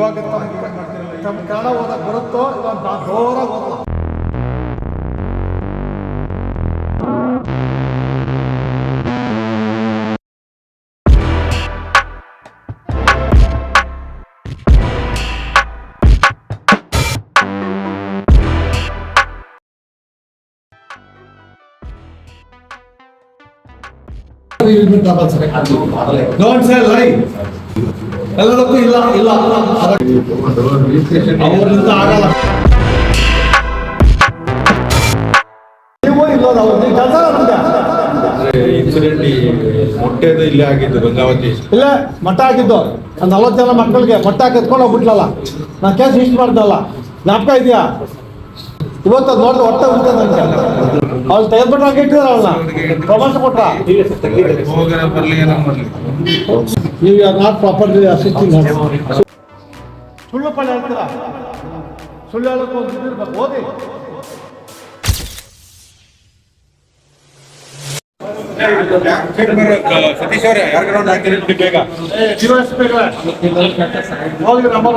ಇವಾಗ ತಮ್ಗೆ ತಮ್ಮ ಕನ್ನಡ ಓದಕ್ಕೆ ಬರುತ್ತೋ ಇಲ್ಲ ನಾ ಜೋರಾಗಿ ಓದಲ್ಲ ಡೋಂಟ್ ಸೇ ಲೈ ಎಲ್ಲದಕ್ಕೂ ಇಲ್ಲ ಇಲ್ಲ. ಅವರಿಂದ ಆಗಲ್ಲ. ನೀವು ಇಲ್ಲೋದು ಅವ್ರು ನೀವು ಕೆಲಸ ಇನ್ಸಿಡೆಂಟ್ ಮೊಟ್ಟೆದು ಇಲ್ಲೇ ಆಗಿದ್ದು ಗಂಗಾವತಿ. ಇಲ್ಲೇ ಮಟ್ಟ ಹಾಕಿದ್ದು ಒಂದು ನಲ್ವತ್ತು ಜನ ಮಕ್ಕಳಿಗೆ ಮೊಟ್ಟೆ ಹಾಕಿದ್ಕೊಂಡು ಹೋಗ್ಬಿಟ್ಲಲ್ಲ? ನಾನು ಕೇಸ್ ಇಷ್ಟು ಮಾಡ್ದಲ್ಲ. ಜ್ಞಾಪಕ ಇದೆಯಾ? ಇವತ್ತು ಅದು ನೋಡಿದ್ರೆ ಹೊಟ್ಟೆ ಉಂಟು ನನಗೆ ಅವ್ಳು ತೆಗೆದ್ಬಿಟ್ಟು ಹಾಕಿ ಇಟ್ಟಿದ್ರು ಅವಳನ್ನ. ಪ್ರಮೋಷನ್ ಕೊಟ್ರ? ಹೋಗರ ಬರ್ಲಿ ಏನೋ ಬರ್ಲಿ. ನೀವು ಆರ್ ನಾಟ್ ಪ್ರಾಪರ್ಲಿ ಅಸಿಸ್ಟಿಂಗ್ ಸುಳ್ಳು ಪಳ್ಳ ಹೇಳ್ತೀರಾ ಸುಳ್ಳು ಹೇಳಕ್ಕೆ ಓದಿ ಸತೀಶ್ ಅವರೇ ಯಾರಿಗಾರ ಒಂದು ಹಾಕಿರಿ ಬೇಗ ಹೋಗಿ ನಂಬರ್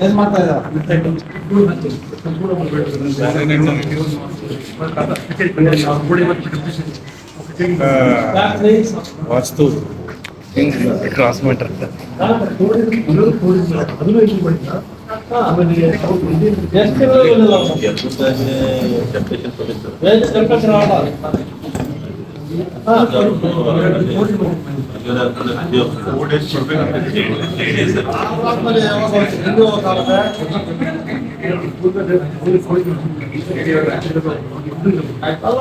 ಏನ್ ಮಾಡ್ತಾ ಇದ್ದಾರೆ ವಾಸ್ತು ಕ್ರಾಸ್ ಮೀಟರ್ ಎಷ್ಟು ತಿಂಗಳು ಟೆಂಪರೇಚರ್ ಆರ್ಡರ್ ಆಮೇಲೆ ಯಾವಾಗ ಹಿಂದೂ ಹೋಗ್ತಾರಂತೆ ಅಲ್ಲ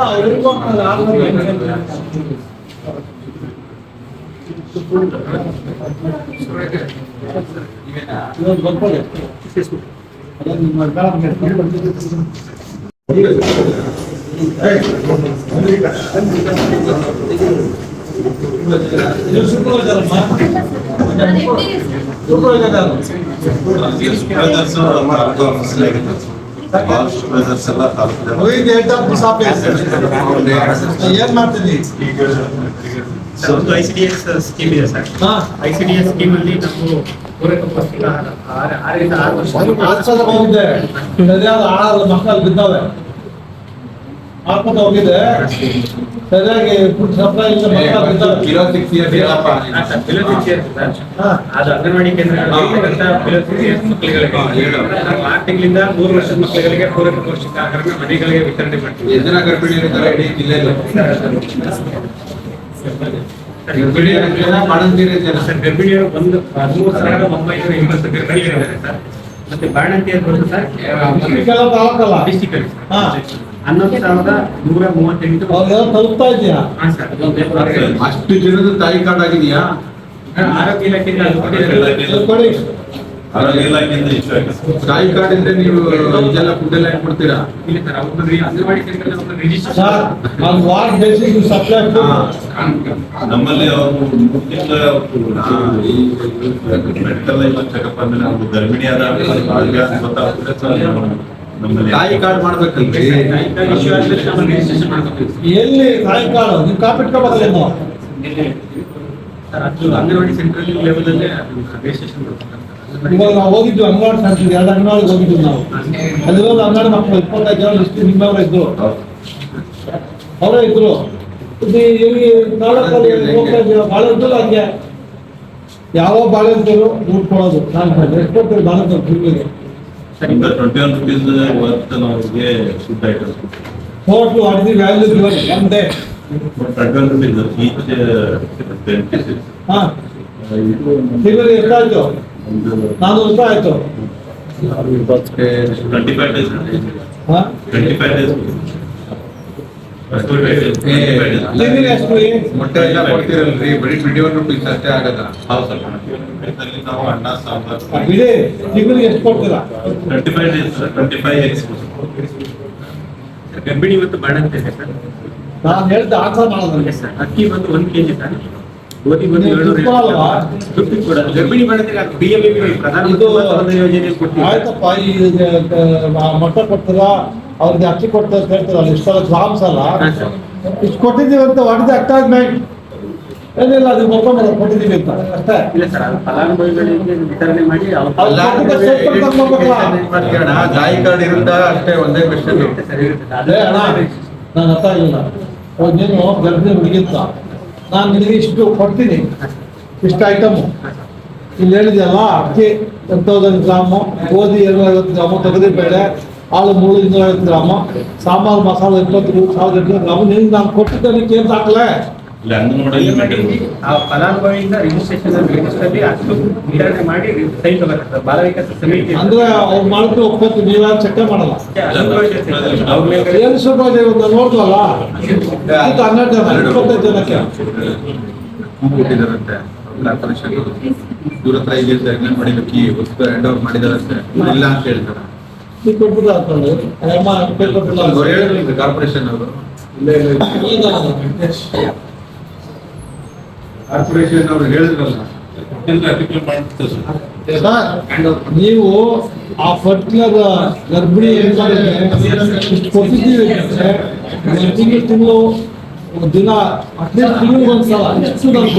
ಅವ್ರಿಗೂ ಇವತ್ತು ಬರ್ಕೊಳ್ಳಿ ಅದನ್ನ ನಿಮ್ಮ ನೀವು ಶುಕ್ರವಾರಮ್ಮ ಶುಕ್ರವಾರ ಹೋಗಿದ್ದೆ ಹೆಡ್ ಆಫೀಸ್ ಆಫೀಸ್ ಏನ್ ಮಾಡ್ತಿದ್ದಿ ನಮ್ದು I C D S scheme ಇದೆ sir. I C D S scheme ಅಲ್ಲಿ ನಾವು ಪೂರಕ ಪೌಷ್ಟಿಕ ಆಹಾರ ಆರು- ಆರರಿಂದ ಆರು ವರ್ಷ ಆರು ಸಲ ಹೋಗಿದ್ದೆ ಸರಿಯಾದ ಆಹಾರ ಮಕ್ಕಳು ಬಿದ್ದಾವೆ ಹಾಕ್ಬಿಟ್ಟು ಹೋಗಿದ್ದೆ ಸರಿಯಾಗಿ ಫುಡ್ ಸಪ್ಲೈ ಇಲ್ಲ ಮಕ್ಕಳು ಬಿದ್ದಾವೆ ಹಾ, sir, below six years sir. ಹಾ. ಅದು ಅಂಗನವಾಡಿ ಕೇಂದ್ರಗಳಲ್ಲಿ below six years ಮಕ್ಕಳಿಗಳಿಗೆ. ನಾವು ಆರು ತಿಂಗಳಿಂದ ಮೂರು ವರ್ಷದ ಮಕ್ಕಳಿಗೆ ಪೂರಕ ಪೌಷ್ಟಿಕ ಆಹಾರನ ಮನೆಗಳಿಗೆ ವಿತರಣೆ ಮಾಡ್ತೀವಿ. ಎದನ ಗರ್ಭಿಣಿಯರು ಇರ್ತಾರೆ ಇಡೀ ಜಿಲ್ಲೆಯಲ್ಲಿ. ಗರ್ಭಿಣಿ ಜನ ಮಾಡಂತೀರಿ ಜನ ಸರ್ ಗರ್ಭಿಣಿಯರು ಒಂದು ಹದಿಮೂರು ಸಾವಿರದ ಒಂಬೈನೂರ ಎಂಬತ್ತು ಸರ್ ಮತ್ತೆ ಬಾಣಂತಿಯರು ಬಂದು ಸರ್. ಡಿಸ್ಟಿಕ್. ಹನ್ನೊಂದು ಸಾವಿರದ ನೂರ ಮೂವತ್ತೆಂಟು. ತಲುಪ್ತಾ ಇದೆಯಾ ಅಷ್ಟು ಜನದ ತಾಯಿ ಕಾರ್ಡ್ ಆಗಿದೆಯಾ ಆರೋಗ್ಯ ಇಲಾಖೆಯಿಂದ ಕೊಡಿ ಕಾರ್ಡ್ ಅಂದ್ರೆ ನೀವು ಇದೆಲ್ಲ ಫುಡ್ ಎಲ್ಲ ಕೊಡ್ತೀರಾ? ಇಲ್ಲ ಸರ್ ಅವ್ರದ್ದು ರಿ- ಅಂಗನವಾಡಿ ಕೇಂದ್ರದಲ್ಲಿ ಒಂದು ರಿಜಿಸ್ಟರ್ ಸರ್ ಅದು ವಾರ್ಡ್ ಬೇಸಿಸ್ ಸಪ್ಲೈ ನಮ್ಮಲ್ಲಿ ಅವರು ಮೆಡಿಕಲ್ ಚೆಕಪ್ ಅಂದ್ರೆ ನಾವು ಗರ್ಭಿಣಿಯಾದ ಗೊತ್ತಾಗ್ತದೆ ನಮ್ಮಲ್ಲಿ ತಾಯಿ ಕಾರ್ಡ್ ಮಾಡ್ಬೇಕಲ್ರಿ? ಇಶ್ಯೂ ಆದ್ಮೇಲೆ ನಾವು ಎಲ್ಲಿ ನೀವು ಕಾಪಿಟ್ಕೋಬೇಕಲ್ಲ ಸರ್ ಅದು ಅಂಗನವಾಡಿ ಸೆಂಟ್ರಲ್ ಲೆವೆಲ್ ಅಲ್ಲೇ ರಿಜಿಸ್ಟ್ರೇಷನ್ ಮಾಡ್ಬೇಕು ಇವಾಗ ನಾವು ಹೋಗಿದ್ವಿ ಅಂಗನವಾಡಿ ಸೆಂಟರ್ ಎರಡು ಅಂಗನವಾಡಿಗೆ ಹೋಗಿದ್ವಿ ನಾವು. ಅಲ್ಲಿರೋದು ಅಂಗನವಾಡಿ ಮಕ್ಕಳು ಇಪ್ಪತ್ತೈದು ಜನ ಇಷ್ಟು ನಿಮ್ಮವರ ಇದ್ರು. ಅವರೇ ಇದ್ರು. ಇದು ಇಲ್ಲಿ ತಾಲೂಕಲ್ಲಿ ಹಂಗೆ. ಯಾವ ಬಾಳೆಂತರು ದುಡ್ಡು ಕೊಡೋದು ನಾನು ಎಷ್ಟು ಕೊಡ್ತೀವಿ ಬಾಳೆಹೊನ್ನೂರು ತಿಂಗಳಿಗೆ? ಟ್ವೆಂಟಿ ಒನ್ ರುಪೀಸ್ ವರ್ತ್ ನಮಗೆ food items total what the value given one day twenty one rupees each ten pieces ಹಾ. ಇದು ತಿಂಗಳಿಗೆ ಎಷ್ಟಾಯ್ತು? ನಾನ್ನೂರು ರೂಪಾಯಿ ಆಯ್ತು. ಡೇಸ್ ಡೇಸ್ ಮೊಟ್ಟೆ ಎಲ್ಲ ಕೊಡ್ತೀರಲ್ರಿ? ಬರೀ ಟ್ವೆಂಟಿ ಒನ್ ರುಪೀಸ್ ಅಷ್ಟೇ ಆಗದ. ಹೌದು ನಾವು ಅನ್ನ ಸಾಂಬಾರ್. ಬಿಡಿ ತಿಂಗಳಿಗೆ ಎಷ್ಟು ಕೊಡ್ತೀರಾ? Twenty five days twenty five X ಗರ್ಭಿಣಿ ಮತ್ತು ಬಾಣಂತಿ ಇದೆ ಸರ್ ನಾನು ಹೇಳ್ದೆ ಆನ್ಸರ್ ಮಾಡೋದು ಅಕ್ಕಿ ಬಂದು ಒಂದ್ ಕೆಜಿ ಸರ್ ಗೋಧಿ ಬಂದು ಏಳ್ನೂರ ಕೂಡ. ಗರ್ಭಿಣಿ ಬಾಣಂತಿಗೆ ಬಿ ಎಂ ಪ್ರಧಾನ ಯೋಜನೆ ಆಯ್ತಪ್ಪ ಈ ಮೊಟ್ಟ ಕೊಡ್ತಾರ? ಅವ್ರಿಗೆ ಅಕ್ಕಿ ಕೊಡ್ತಾರೆ ಅಂತ ಹೇಳ್ತೀರಲ್ಲ ಇಷ್ಟೆಲ್ಲ ಗ್ರಾಮ್ಸ್ ಅಲ್ಲ? ಇಷ್ಟು ಕೊಟ್ಟಿದ್ದೀವಿ ಅಂತ ವಾಟ್ ಇಸ್ ಅಟ್ಯಾಚ್ಮೆಂಟ್ ಏನಿಲ್ಲ ಅದು ಮೊತ್ತ ಕೊಟ್ಟಿದ್ದೀವಿ ಅಂತ. ಅಷ್ಟೇ. ಇಲ್ಲ ಸರ್ ಅದು ಫಲಾನುಭವಿಗಳಿಗೆ ವಿತರಣೆ ಮಾಡಿ? ಮಾಡ್ತೀಯಣ್ಣ ಕಾರ್ಡ್ ಇರುತ್ತಾ? ಅಷ್ಟೇ ಒಂದೇ ಕ್ವೆಶನ್ ಸರ್ ಇರುತ್ತೆ ಅದೇ ಅಣ್ಣ ನಾನು ಅರ್ಥ ಆಗಿಲ್ಲ. ಒಂದೇನು ನೀನು ಗರ್ಭಿಣಿ ಹುಡುಗಿಂತ ನಾನು ನಿನಗೆ ಇಷ್ಟು ಕೊಡ್ತೀನಿ ಇಷ್ಟು ಐಟಮು ಇಲ್ಲಿ ಹೇಳಿದೆಯಲ್ಲ ಅಕ್ಕಿ ಟೆನ್ ತೌಸಂಡ್ ಗ್ರಾಮು ಗೋಧಿ ಎರಡು ಐವತ್ತು ಗ್ರಾಮು ತೊಗರಿ ಬೇಳೆ ಹಾಲು ಮೂರು ಇನ್ನೂರ ಐವತ್ತು ಗ್ರಾಮು ಸಾಂಬಾರು ಮಸಾಲೆ ಇಪ್ಪತ್ತು ಸಾವಿರದ ಎಂಟುನೂರು ಗ್ರಾಮು ನಿನಗೆ ನಾನು ಕೊಟ್ಟಿದ್ದಕ್ಕೆ ಏನು ಹಾಕಲೇ ಇಲ್ಲಿ ಅಂಗನವಾಡಿಯಲ್ಲಿ ಮೇಂಟೈನ್ ಆ ಫಲಾನುಭವಿಯಿಂದ ರಿಜಿಸ್ಟ್ರೇಷನ್ ರಿಜಿಸ್ಟರ್ ಅಷ್ಟು ವಿತರಣೆ ಮಾಡಿ ಸೈನ್ ತಗೋತಾರೆ. ಸರ್ ಬಾಲ ವಿಕಾಸ ಸಮಿತಿ ಅಂದ್ರೆ ಅವ್ರು ಮಾಡಿದ್ರೆ ಒಪ್ಪತ್ತು ಚೆಕ್ ಮಾಡಲ್ಲ? ಏನು ಒಂದು ನೋಡ್ದಲ್ಲ ಇದು ಹನ್ನೆರಡು ಜನ ಇಪ್ಪತ್ತೈದು ಜನಕ್ಕೆ. ಕೊಟ್ಟಿದ್ದಾರಂತೆ. ಕಾರ್ಪೊರೇಷನ್ ಇವ್ರ ಹತ್ರ ಇದೆ ಸರ್ ಅಂಗನವಾಡಿ ವಸ್ತು ಹ್ಯಾಂಡ್ ಓವರ್ ಮಾಡಿದಾರಂತೆ. ಇಲ್ಲ ಅಂತ ಹೇಳ್ತಾರೆ. ಕೊಟ್ಬಿಟ್ಟು ಹಾಕೊಂಡು ಅವ್ರು ಹೇಳಿದ್ರು ಕಾರ್ಪೊರೇಷನ್ ಅವರು. ಈಗ ಕಾರ್ಪೊರೇಷನ್ ಅವ್ರು ಹೇಳಿದ್ರಲ್ಲ ನೀವು ಆ ಪರ್ಟಿಕ್ಯುಲರ್ ಗರ್ಭಿಣಿ ಕೊಟ್ಟಿದ್ದೀವಿ ಒಂದು ತಿಂಗಳು ದಿನ ಹದಿನೈದು ಒಂದ್ಸಲ ಇಷ್ಟು ನಾನು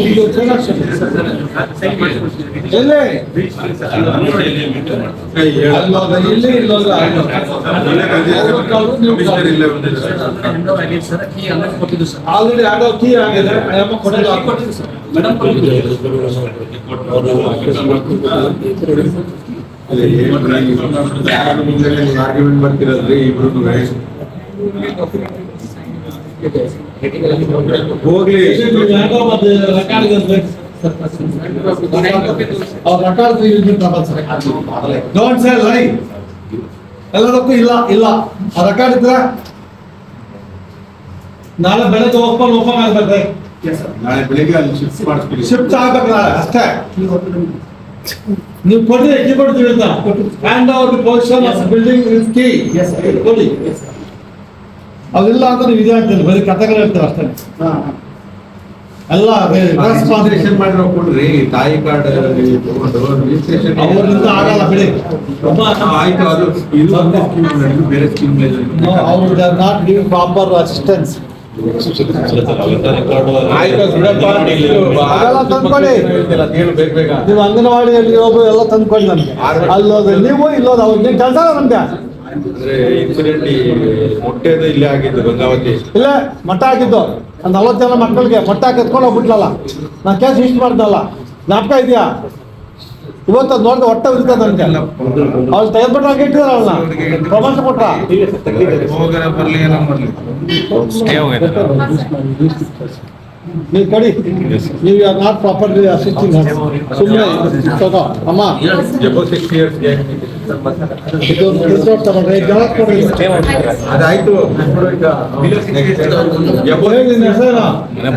ಆಲ್ರೆಡಿ ಆಗೋ ಕೀ ಆಗಿದೆ. ಕೊಟ್ಟಿಲ್ಲ ಆರ್ಗ್ಯುಮೆಂಟ್ ಮಾಡ್ತಿರಲ್ರಿ ಇಬ್ರು ಹೋಗ್ಲಿ. ಡೋಂಟ್ ಸೇ ಲೈ ಎಲ್ಲದಕ್ಕೂ ಇಲ್ಲ ಇಲ್ಲ. ಆ ರೆಕಾರ್ಡ್ ಇದ್ರೆ ನಾಳೆ ಬೆಳಗ್ಗೆ ಓಪನ್ ಓಪನ್ ಆಗ್ಬೇಕು. ನಾಳೆ ಬೆಳಿಗ್ಗೆ ಅಲ್ಲಿ ಶಿಫ್ಟ್ ಮಾಡಿಸ್ಬಿಡಿ. ಶಿಫ್ಟ್ ಆಗ್ಬೇಕು ನಾಳೆ ಅಷ್ಟೇ. ನೀವು ಕೊಡಿ ಕೊಡ್ತೀವಿ ಅಂತ? Hand over possession of building with key ಕೊಡಿ. ಅದಿಲ್ಲ ಅಂತ ನೀವು ಇದೇ ಬರೀ ಕಥೆಗಳು ಹೇಳ್ತಾರೆ ಅಷ್ಟೇ. ಎಲ್ಲ ರಿಜಿಸ್ಟ್ರೇಷನ್ ಮಾಡಿರೋ ಕೊಡ್ರಿ ತಾಯಿ ಕಾರ್ಡ್ ತಗೊಂಡು ರಿಜಿಸ್ಟ್ರೇಷನ್ ಅವರಿಂದ ಆಗಲ್ಲ ಬಿಡಿ. ಆಯ್ತು ಅದು ಇದು ಒಂದೇ ಸ್ಕೀಮ್ ಇದು ಬೇರೆ ಸ್ಕೀಮ್ ಅವರು ನಾಟ್ ಗಿವ್ ಪ್ರಾಪರ್ ಅಸಿಸ್ಟೆನ್ಸ್ ನೀವು ಅಂಗನವಾಡಿಯಲ್ಲಿ ಹೋಗು ಎಲ್ಲ ತಂದ್ಕೊಳ್ಳಿ ನಮ್ಗೆ. ಅಲ್ಲೋದು ನೀವು ಇಲ್ಲೋದು ಅವ್ರು ನೀವು ಕೆಲಸ ನಮ್ಗೆ? ಅಂದ್ರೆ ಇನ್ಸಿಡೆಂಟ್ ಮೊಟ್ಟೆದು ಇಲ್ಲೇ ಆಗಿದ್ದು ಗಂಗಾವತಿ. ಇಲ್ಲ ಮಠ ಹಾಕಿದ್ದು ಒಂದು ನಲ್ವತ್ತು ಜನ ಮಕ್ಕಳಿಗೆ ಹೊಟ್ಟೆ ಹಾಕಿ ಎತ್ಕೊಂಡು ಹೋಗ್ಬಿಟ್ಲಲ್ಲ? ನಾನು ಕೇಸ್ ಇಷ್ಟು ಮಾಡ್ದಲ್ಲ. ಜ್ಞಾಪಕ ಇದೆಯಾ? ಇವತ್ತು ಅದ್ ನೋಡಿದ್ರೆ ಹೊಟ್ಟೆ ಉರಿತ ನನಗೆ ಅವ್ರು ತೆಗೆದ್ಬಿಟ್ರೆ ಹಾಗೆ ಇಟ್ಟಿದಾರ ಅವಳನ್ನ ಪ್ರಮೋಷನ್ ಕೊಟ್ರ? ಹೋಗರ ಬರ್ಲಿ ಏನೋ ಬರ್ಲಿ. ನೀವು ಕಡಿ. ನೀವು ಆರ್ ನಾಟ್ ಪ್ರಾಪರ್ಲಿ ಅಸಿಸ್ಟಿಂಗ್ ಸುಮ್ಮನೆ ತಗೋ. ಅಮ್ಮ. ತಗೊಂಡ್ರೆ ಜನ ಕೊಡಿ ಅದಾಯ್ತು.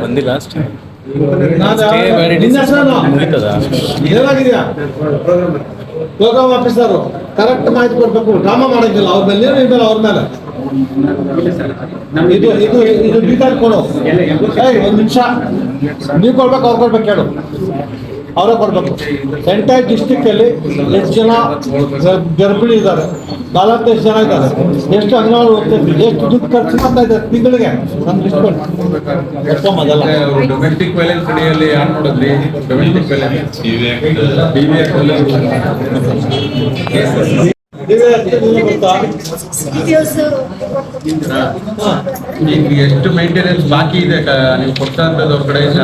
ಬಂದಿಲ್ಲ ಅಷ್ಟೇ? ಏನಾಗಿದೆಯಾ? ಪ್ರೋಗ್ರಾಮ್ ಆಫೀಸರು ಕರೆಕ್ಟ್ ಮಾಹಿತಿ ಕೊಡ್ಬೇಕು. ಡ್ರಾಮಾ ಮಾಡಂಗಿಲ್ಲ. ಅವ್ರ ಮೇಲೆ ಅವ್ರ ಮೇಲೆ. ಇದು ಇದು ಇದು ಡೀಟೇಲ್ ಕೊಡು. ಏಯ್ ಒಂದು ನಿಮಿಷ. ನೀವು ಕೊಡ್ಬೇಕು ಅವ್ರು ಕೊಡ್ಬೇಕು ಹೇಳು. ಅವರೇ ಕೊಡ್ಬೇಕು. ಎಂಟೈರ್ ಡಿಸ್ಟಿಕ್ ಅಲ್ಲಿ ಎಷ್ಟು ಜನ ಗರ್- ಗರ್ಭಿಣಿ ಇದ್ದಾರೆ? ನಾಲ್ಕು ಎಷ್ಟು ಜನ ಇದ್ದಾರೆ. ಎಷ್ಟು ಅಂಗನವಾಡಿ ಹೋಗ್ತಿದ್ವಿ ಎಷ್ಟು ದುಡ್ಡು ಖರ್ಚು ಮಾಡ್ತಾ ಇದ್ದಾರೆ ತಿಂಗಳಿಗೆ? ನಮ್ಗೆ ಲಿಸ್ಟ್ ಕೊಡಿ ಎಷ್ಟೊಮ್ಮ ಅದೆಲ್ಲ ಡೊಮೆಸ್ಟಿಕ್ ವೈಲೆನ್ಸ್ ಅಡಿಯಲ್ಲಿ ಯಾರು ನೋಡಿದ್ರಿ? ಡೊಮೆಸ್ಟಿಕ್ ವೈಲೆನ್ಸ್ ಎಷ್ಟು ಮೇಂಟೆನೆನ್ಸ್ ಬಾಕಿ ಇದೆ ನೀವು ಕೊಟ್ಟಂತದ ಅವ್ರ ಕಡೆಯಿಂದ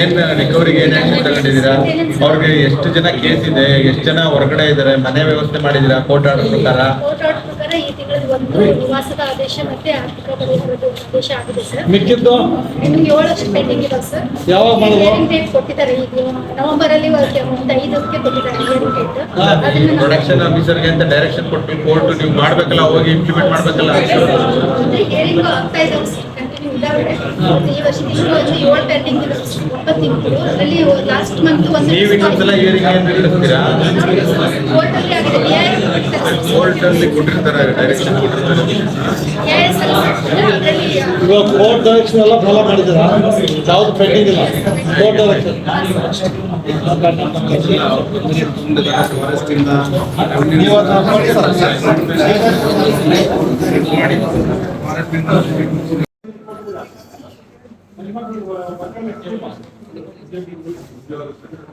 ಏನ್ ರಿಕವರಿಗೆ ಏನ್ ಆಕ್ಷನ್ ತಗೊಂಡಿದ್ದೀರಾ ಅವ್ರಿಗೆ ಎಷ್ಟು ಜನ ಕೇಸ್ ಇದೆ, ಎಷ್ಟು ಜನ ಹೊರಗಡೆ ಇದ್ದಾರೆ, ಮನೆ ವ್ಯವಸ್ಥೆ ಮಾಡಿದೀರಾ ಕೋರ್ಟ್ ಆರ್ಡರ್ ಪ್ರಕಾರ ಕೋರ್ಟ್ ಆರ್ಡರ್ ಪ್ರಕಾರ ಈ ತಿಂಗಳಲ್ಲಿ ಒಂದು ನಿವಾಸದ ಆದೇಶ ಮತ್ತೆ ಆರ್ಥಿಕ ಪರಿಹಾರದ ಆದೇಶ ಆಗಿದೆ ಸರ್. ಮಿಕ್ಕಿದ್ದು? ಇನ್ನು ಏಳಷ್ಟು ಪೆಂಡಿಂಗ್ ಇದಾವೆ ಸರ್. ಯಾವಾಗ ಮಾಡೋದು? ಹಿಯರಿಂಗ್ ಡೇಟ್ ಕೊಟ್ಟಿದ್ದಾರೆ ಈಗ ನವೆಂಬರ್ ಅಲ್ಲಿ ಒಂದು ಐದಕ್ಕೆ ಕೊಟ್ಟಿದ್ದಾರೆ ಹಿಯರಿಂಗ್ ಡೇಟ್ ಹಾ. ಅದನ್ನ ನಾವು- ಪ್ರೊಡಕ್ಷನ್ ಆಫೀಸರ್ಗೆ ಅಂತ ಡೈರೆಕ್ಷನ್ ಕೊಟ್ಟು ಕೋರ್ಟ್ ನೀವು ಮಾಡ್ಬೇಕಲ್ಲ ಹೋಗಿ ಇಂಪ್ಲಿಮೆಂಟ್ ಮಾಡ್ಬೇಕಲ್ಲ? ಅಂದ್ರೆ ಹಿಯರಿಂಗ್ ಆಗ್ತಾ ಇದಾವೆ ಸರ್ ಕಂಟಿನ್ಯೂ ಇದಾವೆ ಈ ವರ್ಷ ಒಂದು ಏಳು ಪೆಂಡಿಂಗ್ ಇದೆ. ಒಂಬತ್ತು ತಿಂಗಳು ಅದರಲ್ಲಿ ಲಾಸ್ಟ್ ಮಂತ್ ಒಂದು ನೀವು ಇನ್ನೊಂದ್ಸಲ ಏನ್ ನಡೆಸ್ತೀರಾ? ಕೋರ್ಟಲ್ಲಿ ಆಗಿದೆ. ಕೋರ್ಟ್ ಅಲ್ಲಿ ಕೊಟ್ಟಿರ್ತಾರೆ ಡೈರೆಕ್ಷನ್ ಕೊಟ್ಟಿರ್ತಾರೆ ಅದರಲ್ಲಿ ಇವಾಗ ಕೋರ್ಟ್ ಡೈರೆಕ್ಷನ್ ಎಲ್ಲ ಫಾಲೋ ಮಾಡಿದ್ದೀರಾ ಯಾವ್ದು ಪೆಂಡಿಂಗ್ ಇಲ್ಲ ಕೋರ್ಟ್ ಡೈರೆಕ್ಷನ್ ನೀವು ಅದನ್ನ ನೋಡಿ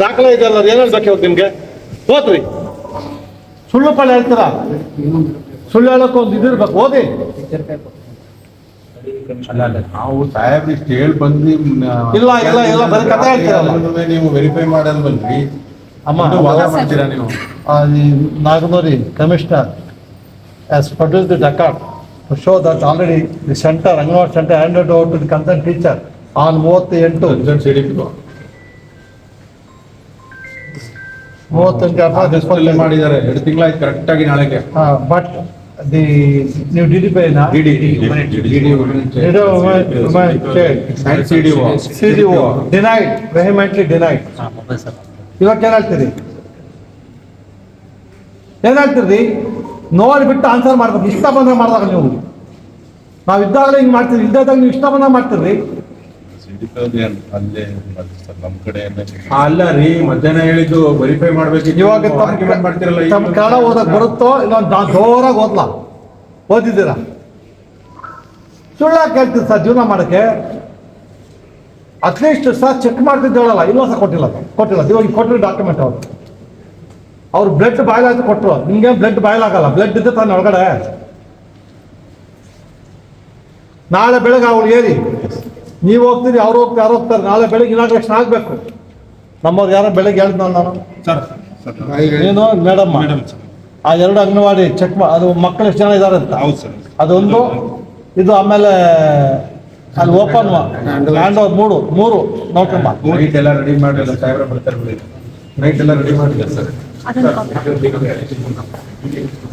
ದಾಖಲೆ ಇದೆಲ್ಲ ಏನ್ ಹೇಳ್ಬೇಕು ಇವತ್ತು ನಿಮ್ಗೆ? ಹೋದ್ರಿ ಸುಳ್ಳು ಪಳ್ಳ ಹೇಳ್ತೀರಾ? ಸುಳ್ಳು ಹೇಳೋಕೆ ಒಂದು ಇದಿರ್ಬೇಕು ಓದಿ. ನಾವು ಸಾಹೇಬ್ರು ಇಷ್ಟು ಹೇಳಿ ಬಂದು ಇಲ್ಲ, ಇಲ್ಲ, ಇಲ್ಲ, ಬರೀ ಕಥೆ ಹೇಳ್ತೀರಲ್ಲ. ನೀವು ವೆರಿಫೈ ಮಾಡಲ್ವಲ್ರಿ ಅಮ್ಮ. ಇದು ವಾದ ಮಾಡ್ತೀರಾ ನೀವು? Naganuri commissioner produce produced the record. To that already already the center, Anganwadi center handed over to the concerned teacher on ಮೂವತ್ತು ಎಂಟು ಮೂವತ್ತೆಂಟು ಆದಷ್ಟಲ್ಲೇ ಮಾಡಿದ್ದಾರೆ ಎರಡು ತಿಂಗಳಾಯ್ತು ಕರೆಕ್ಟ್ ಆಗಿ ನಾಳೆಗೆ ಬಟ್ ದಿ ನೀವು D D ಪೈನ D D C D C D O denied vehemently denied ಇವಾಗ ಏನ್ ಹೇಳ್ತೀರಿ ಏನ್ ಬಿಟ್ಟು ಆನ್ಸರ್ ಮಾಡ್ಬೇಕು. ಇಷ್ಟ ಬಂದ್ರೆ ಮಾಡಿದಾಗ ನೀವು. ನಾವು ಇದ್ದಾಗಲೇ ಹಿಂಗೆ ಮಾಡ್ತೀರಿ ಇದ್ದಾಗ ನೀವು ಇಷ್ಟ ಬಂದಾಗ ಮಾಡ್ತೀರಿ. ಅಲ್ಲೇ ರೀ ಮಧ್ಯಾಹ್ನ ಹೇಳಿದ್ದು ವೆರಿಫೈ ಮಾಡ್ಬೇಕು. ಇವಾಗ. ತಮ್ಮ ಕನ್ನಡ ಓದಕ್ ಬರುತ್ತೋ ಇಲ್ಲ ಜೋರಾಗಿ ಓದ್ಲಾ? ಓದಿದ್ದೀರಾ? ಸುಳ್ಳಾಗಿ ಕೇಳ್ತೀರಿ ಸರ್ ಜೀವನ ಮಾಡಕ್ಕೆ. ಅಟ್ಲೀಸ್ಟ್ ಸರ್ ಚೆಕ್ ಮಾಡ್ತಿದ್ದೇಳಲ್ಲ ಇಲ್ಲ ಸರ್ ಕೊಟ್ಟಿಲ್ಲ ಕೊಟ್ಟಿಲ್ಲ ಇವಾಗ ಕೊಟ್ಟಿರೋ ಡಾಕ್ಯುಮೆಂಟ್ ಅವರು. ಅವ್ರು ಬ್ಲಡ್ ಬಾಯ್ಲಾಯ್ತು ಕೊಟ್ಟರು ನಿಮ್ಗೆ ಬ್ಲಡ್ ಬಾಯ್ಲಾಗಲ್ಲ. ಬ್ಲಡ್ ಇದ್ದ ತಾನೆ ಒಳಗಡೆ. ನಾಳೆ ಬೆಳಗ್ಗೆ ಅವ್ರು ಹೇಳಿ ನೀವು ಹೋಗ್ತೀರಿ ಅವ್ರು ಹೋಗ್ತಾರೆ ಯಾರು ಹೋಗ್ತಾರೆ ನಾಳೆ ಬೆಳಗ್ಗೆ ಇನಾಗ್ರೇಷನ್ ಆಗಬೇಕು. ನಮ್ಮವ್ರು ಯಾರೋ ಬೆಳಗ್ಗೆ ಹೇಳಿದ್ ನಾನು. ಸರ್ ಏನು ಮೇಡಮ್? ಆ ಎರಡು ಅಂಗನವಾಡಿ ಚೆಕ್ ಅದು ಮಕ್ಕಳು ಎಷ್ಟು ಜನ ಇದಾರೆ ಅಂತ. ಹೌದು ಸರ್. ಅದೊಂದು ಇದು ಆಮೇಲೆ ಅಲ್ಲಿ ಓಪನ್ ಲ್ಯಾಂಡ್ ಓವರ್ ಮೂರು ಮೂರು ನೋಡ್ಕೊಂಬ ನೈಟ್ ಎಲ್ಲ ರೆಡಿ ಮಾಡಿಲ್ಲ ಸಾಹೇಬ್ರ ಬರ್ತಾರೆ ನೈಟ್ ಎಲ್ಲ ರೆಡಿ ಮಾಡಿಲ್ಲ ಸರ್. 그러니까. 아드님 거.